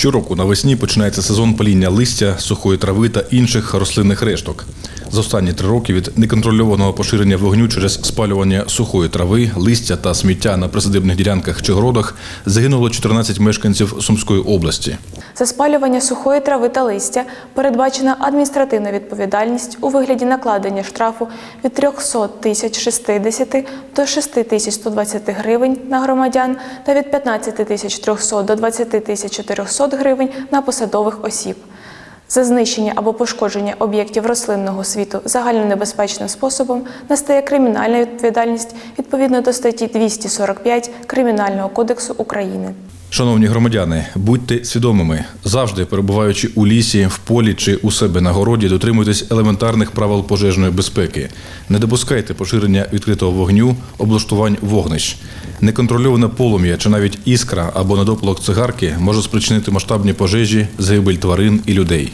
Щороку навесні починається сезон паління листя, сухої трави та інших рослинних решток. За останні три роки від неконтрольованого поширення вогню через спалювання сухої трави, листя та сміття на присадибних ділянках чи городах загинуло 14 мешканців Сумської області. За спалювання сухої трави та листя передбачена адміністративна відповідальність у вигляді накладення штрафу від 300 тисяч 60 до 6 тисяч 120 гривень на громадян та від 15 тисяч 300 до 20 тисяч 400 гривень на посадових осіб. За знищення або пошкодження об'єктів рослинного світу загальнонебезпечним способом настає кримінальна відповідальність відповідно до статті 245 Кримінального кодексу України. Шановні громадяни, будьте свідомими, завжди перебуваючи у лісі, в полі чи у себе на городі, дотримуйтесь елементарних правил пожежної безпеки. Не допускайте поширення відкритого вогню, облаштувань вогнищ. Неконтрольоване полум'я чи навіть іскра або недопалок цигарки може спричинити масштабні пожежі, загибель тварин і людей.